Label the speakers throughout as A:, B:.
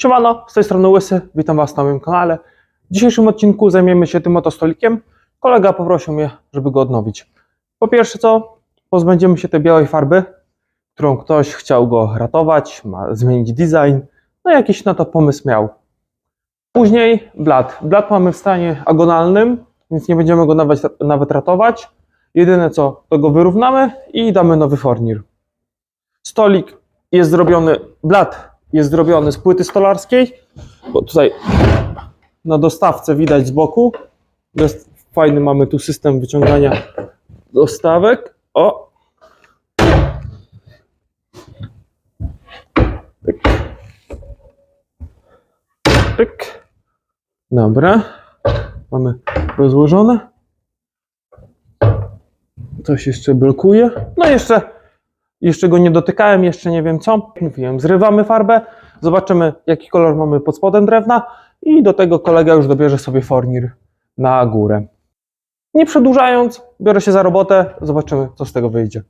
A: Siemano, z tej strony Łysy, witam Was na moim kanale. W dzisiejszym odcinku zajmiemy się tym oto stolikiem. Kolega poprosił mnie, żeby go odnowić. Po pierwsze co, pozbędziemy się tej białej farby, którą ktoś chciał go ratować, ma zmienić design, no jakiś na to pomysł miał. Później blat. Blat mamy w stanie agonalnym, więc nie będziemy go nawet, nawet ratować. Jedyne co, to go wyrównamy i damy nowy fornir. Stolik jest zrobiony, blat jest zrobiony z płyty stolarskiej, bo tutaj na dostawce widać z boku. Jest fajny, mamy tu system wyciągania dostawek. O! Pyk. Pyk. Dobra. Mamy rozłożone. Coś jeszcze blokuje. No jeszcze jeszcze go nie dotykałem, jeszcze nie wiem co. Mówiłem, zrywamy farbę, zobaczymy jaki kolor mamy pod spodem drewna i do tego kolega już dobierze sobie fornir na górę. Nie przedłużając, biorę się za robotę, zobaczymy co z tego wyjdzie.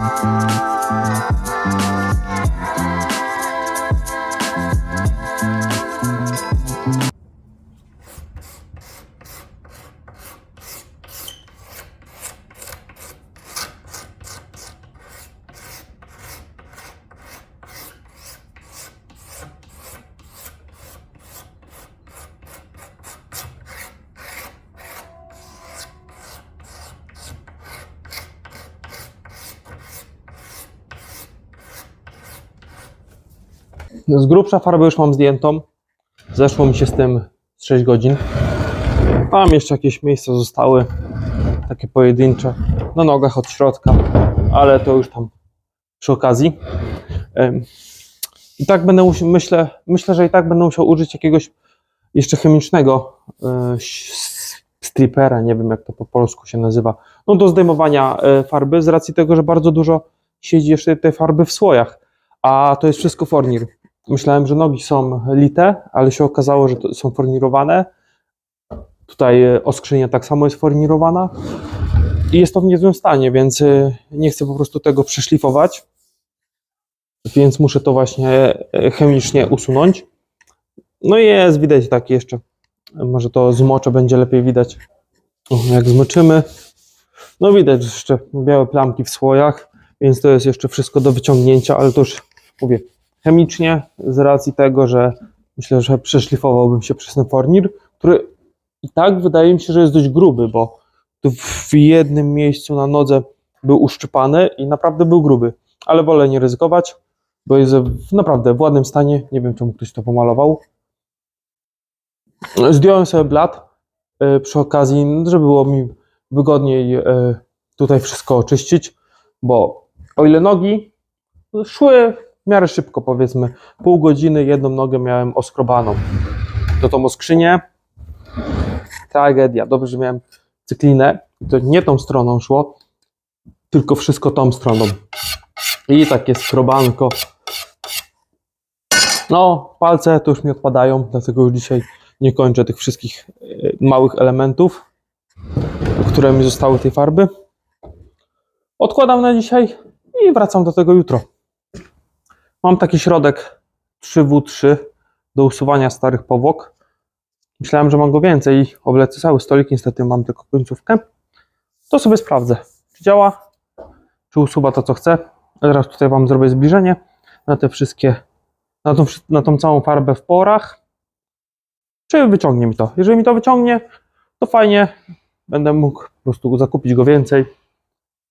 A: Thank you. Z grubsza farbę już mam zdjętą. Zeszło mi się z tym z 6 godzin. Tam jeszcze jakieś miejsca zostały, takie pojedyncze, na nogach od środka, ale to już tam przy okazji. I tak będę myślę, myślę, że i tak będę musiał użyć jakiegoś jeszcze chemicznego e, stripera, nie wiem jak to po polsku się nazywa, no do zdejmowania e, farby, z racji tego, że bardzo dużo siedzi jeszcze tej farby w słojach, a to jest wszystko fornir. Myślałem, że nogi są lite, ale się okazało, że są fornirowane. Tutaj e, oskrzynia tak samo jest fornirowana i jest to w niezłym stanie, więc e, nie chcę po prostu tego przeszlifować, więc muszę to właśnie e, chemicznie usunąć. No i jest, widać tak jeszcze, może to zmoczę, będzie lepiej widać, jak zmoczymy. No widać jeszcze białe plamki w słojach, więc to jest jeszcze wszystko do wyciągnięcia, ale to już mówię, chemicznie z racji tego, że myślę, że przeszlifowałbym się przez ten fornir, który i tak wydaje mi się, że jest dość gruby, bo tu w jednym miejscu na nodze był uszczypany i naprawdę był gruby, ale wolę nie ryzykować, bo jest w naprawdę w ładnym stanie, nie wiem czemu ktoś to pomalował. Zdjąłem sobie blat e, przy okazji, żeby było mi wygodniej e, tutaj wszystko oczyścić, bo o ile nogi szły w miarę szybko, powiedzmy pół godziny, jedną nogę miałem oskrobaną. To tą skrzynię, tragedia. Dobrze, że miałem cyklinę, to nie tą stroną szło, tylko wszystko tą stroną. I takie skrobanko. No, palce to już mi odpadają, dlatego już dzisiaj nie kończę tych wszystkich e, małych elementów, które mi zostały tej farby. Odkładam na dzisiaj i wracam do tego jutro. Mam taki środek 3W3 do usuwania starych powłok. Myślałem, że mam go więcej i oblecę cały stolik. Niestety mam tylko końcówkę. To sobie sprawdzę, czy działa, czy usuwa to, co chcę. Teraz tutaj Wam zrobię zbliżenie na te wszystkie, na tą, na tą całą farbę w porach. Czy wyciągnie mi to? Jeżeli mi to wyciągnie, to fajnie. Będę mógł po prostu zakupić go więcej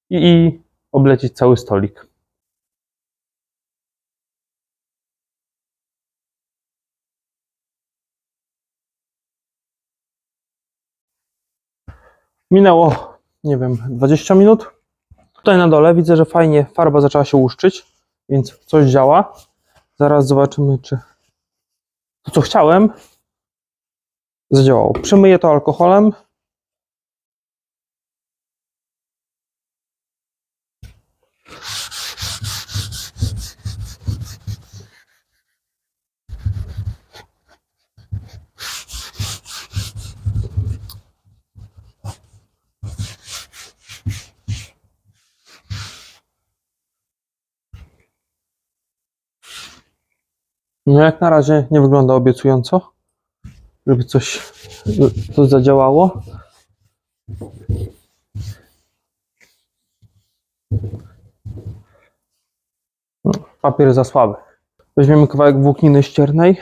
A: i, i oblecić cały stolik. Minęło, nie wiem, 20 minut. Tutaj na dole widzę, że fajnie farba zaczęła się łuszczyć, więc coś działa. Zaraz zobaczymy, czy to, co chciałem, zadziałało. Przemyję to alkoholem. No jak na razie nie wygląda obiecująco, żeby coś, coś zadziałało. No, papier za słaby. Weźmiemy kawałek włókniny ściernej.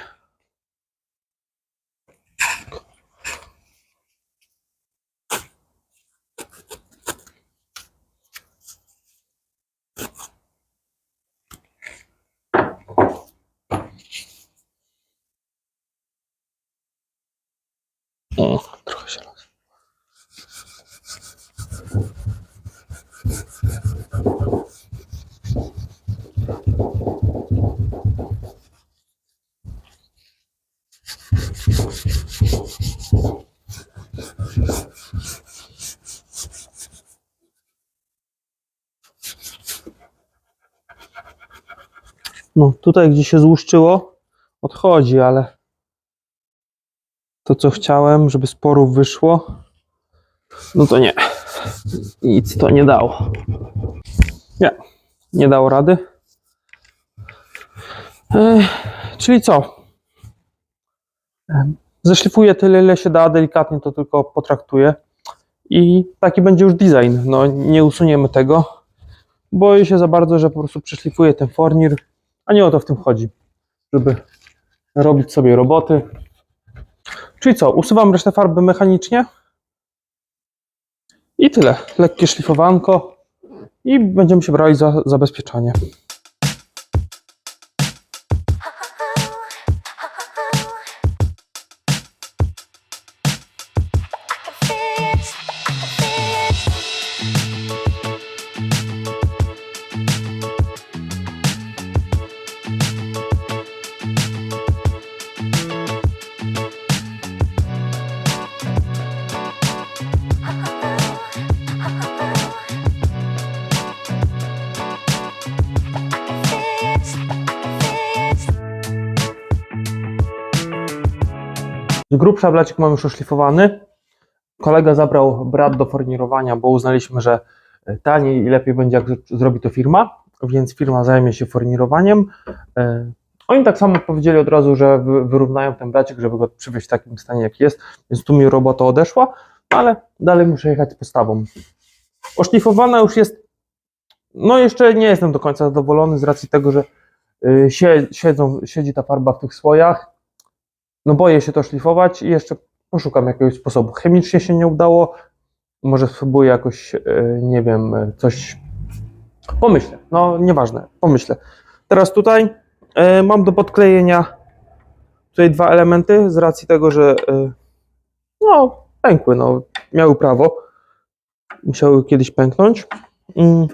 A: No, tutaj gdzie się złuszczyło, odchodzi, ale to, co chciałem, żeby z porów wyszło, no to nie. Nic to nie dało. Nie, nie dało rady. Ech, czyli co? Zeszlifuję tyle, ile się da, delikatnie to tylko potraktuję. I taki będzie już design. No, nie usuniemy tego. Boję się za bardzo, że po prostu przeszlifuję ten fornir, a nie o to w tym chodzi. Żeby robić sobie roboty, Czyli co, usuwam resztę farby mechanicznie i tyle. Lekkie szlifowanko i będziemy się brali za zabezpieczanie. Grubsza blacik mam już oszlifowany. Kolega zabrał brat do fornirowania, bo uznaliśmy, że taniej i lepiej będzie, jak zrobi to firma, więc firma zajmie się fornirowaniem. E, Oni tak samo powiedzieli od razu, że wy- wyrównają ten blacik, żeby go przywieźć w takim stanie, jak jest, więc tu mi robota odeszła, ale dalej muszę jechać z postawą. Oszlifowana już jest, no jeszcze nie jestem do końca zadowolony z racji tego, że sie- siedzą, siedzi ta farba w tych słojach, no boję się to szlifować i jeszcze poszukam jakiegoś sposobu. Chemicznie się nie udało, może spróbuję jakoś, e, nie wiem, e, coś pomyślę, no nieważne, pomyślę. Teraz tutaj e, mam do podklejenia tutaj dwa elementy z racji tego, że no pękły, no miały prawo, musiały kiedyś pęknąć, Mm,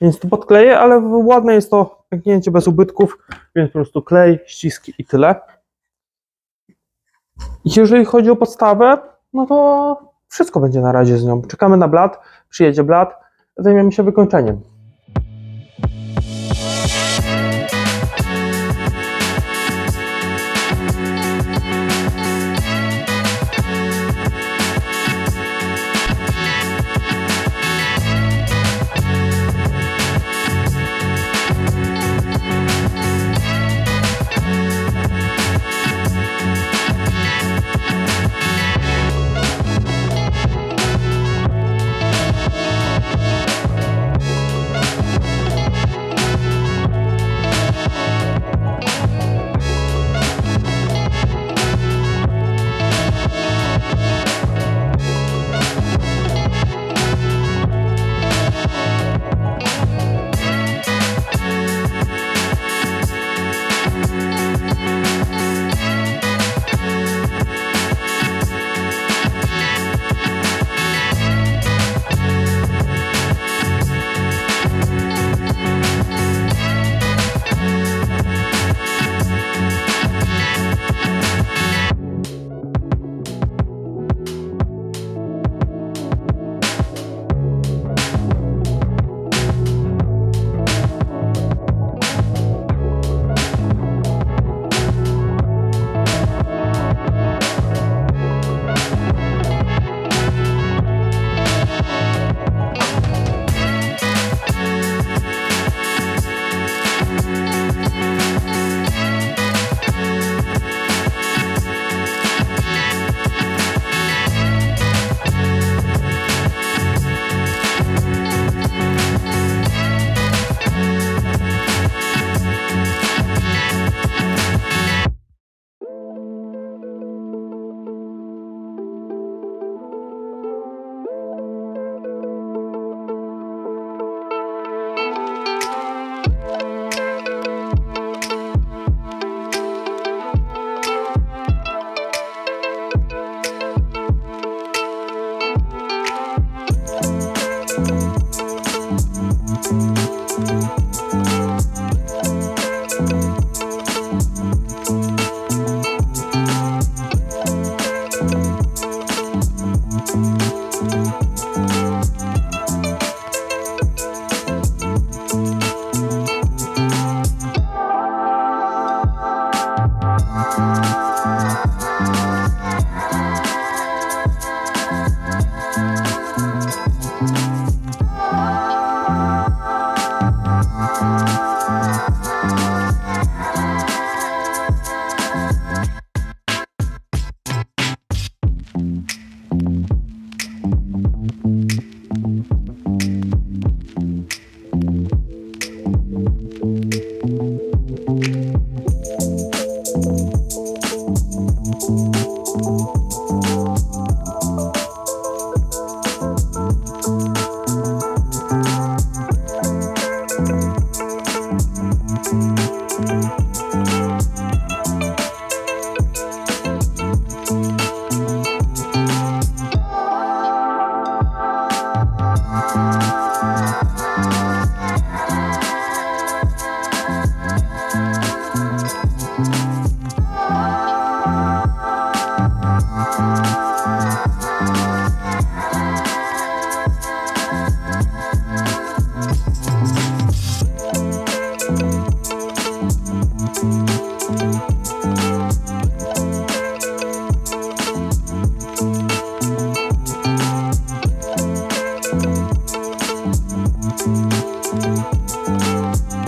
A: więc to podkleję, ale ładne jest to pęknięcie bez ubytków, więc po prostu klej, ściski i tyle. Jeżeli chodzi o podstawę, no to wszystko będzie na razie z nią. Czekamy na blat, przyjedzie blat, zajmiemy się wykończeniem. Thank you.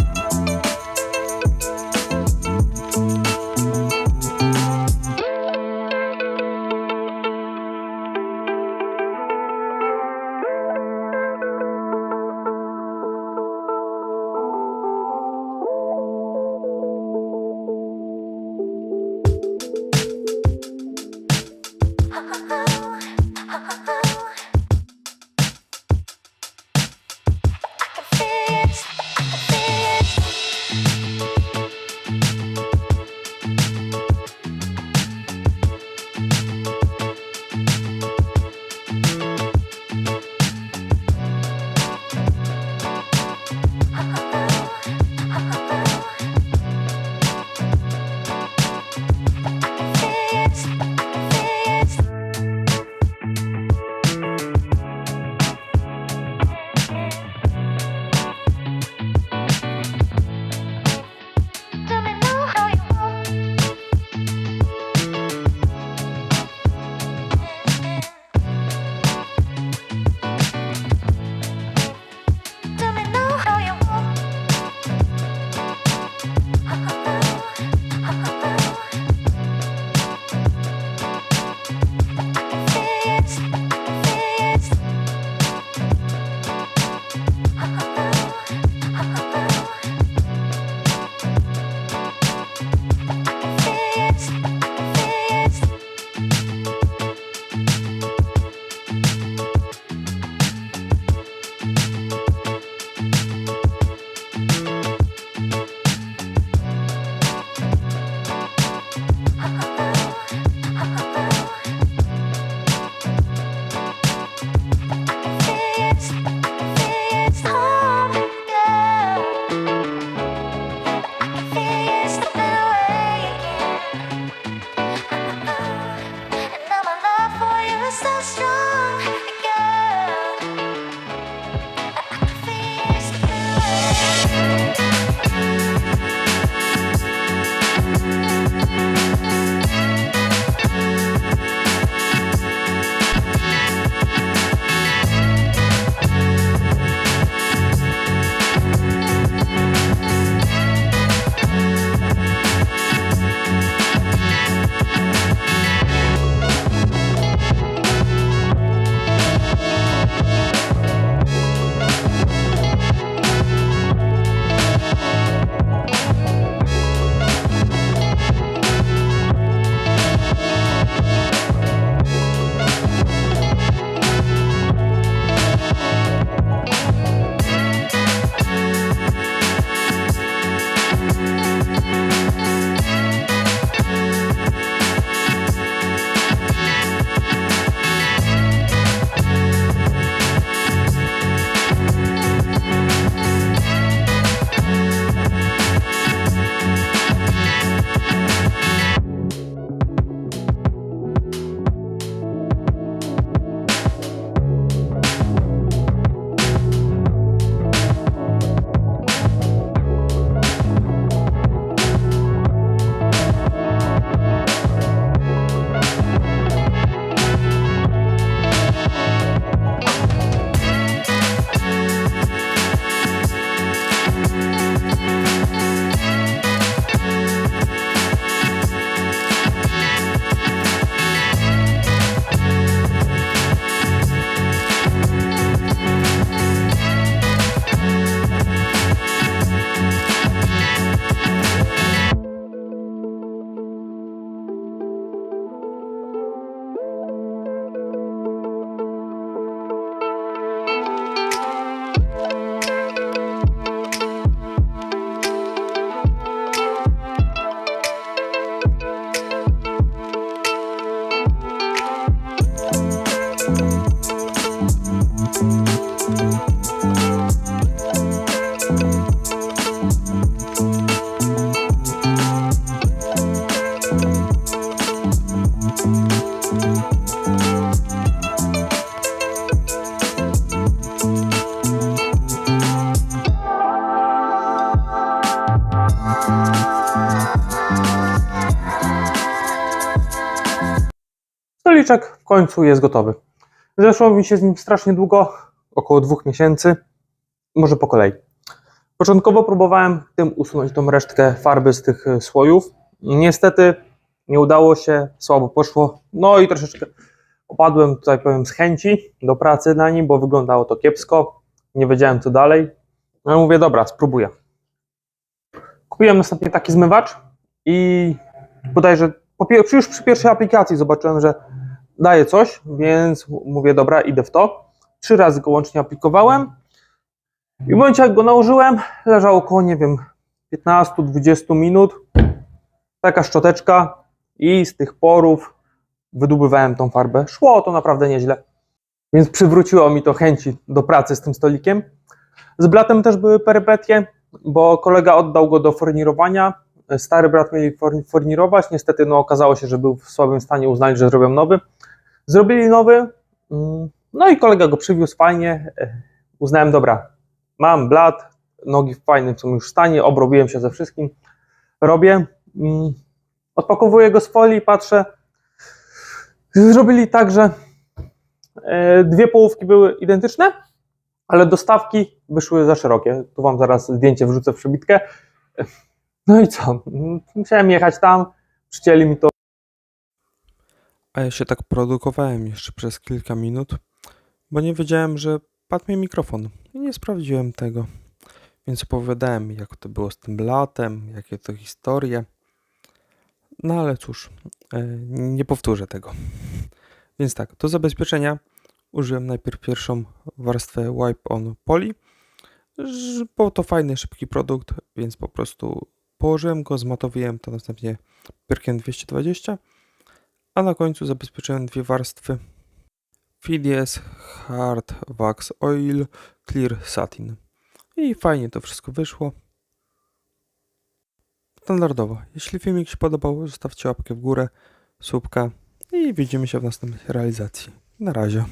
A: Końcu jest gotowy. Zeszło mi się z nim strasznie długo, około dwóch miesięcy. Może po kolei. Początkowo próbowałem tym usunąć tą resztkę farby z tych e, słojów. Niestety nie udało się, słabo poszło. No i troszeczkę opadłem tutaj, powiem, z chęci do pracy na nim, bo wyglądało to kiepsko. Nie wiedziałem co dalej. No i mówię, dobra, spróbuję. Kupiłem ostatnio taki zmywacz i bodajże po, już przy pierwszej aplikacji zobaczyłem, że daje coś, więc mówię, dobra, idę w to. Trzy razy go łącznie aplikowałem i w momencie jak go nałożyłem, leżał około, nie wiem, 15-20 minut. Taka szczoteczka i z tych porów wydobywałem tą farbę. Szło to naprawdę nieźle, więc przywróciło mi to chęci do pracy z tym stolikiem. Z blatem też były perypetie, bo kolega oddał go do fornirowania. Stary brat mieli for- fornirować, niestety no, okazało się, że był w słabym stanie, uznali, że zrobią nowy. Zrobili nowy, mm, no i kolega go przywiózł fajnie. E, Uznałem, dobra, mam blat, nogi w fajnym są już stanie, obrobiłem się ze wszystkim, robię. mm, Odpakowuję go z folii, patrzę. Zrobili tak, że e, dwie połówki były identyczne, ale dostawki wyszły za szerokie. Tu wam zaraz zdjęcie wrzucę w przebitkę. No i co? Musiałem jechać tam, przycięli mi to.
B: A ja się tak produkowałem jeszcze przez kilka minut, bo nie wiedziałem, że padł mi mikrofon i nie sprawdziłem tego. Więc opowiadałem, jak to było z tym blatem, jakie to historie. No ale cóż, e, nie powtórzę tego. Więc tak, do zabezpieczenia użyłem najpierw pierwszą warstwę Wipe On Poly, bo to fajny, szybki produkt, więc po prostu położyłem go, zmatowałem to następnie pyrkiem 220 a na końcu zabezpieczyłem dwie warstwy FDS Hard Wax Oil Clear Satin. I fajnie to wszystko wyszło. Standardowo. Jeśli filmik się podobał, zostawcie łapkę w górę, słupka i widzimy się w następnej realizacji. Na razie.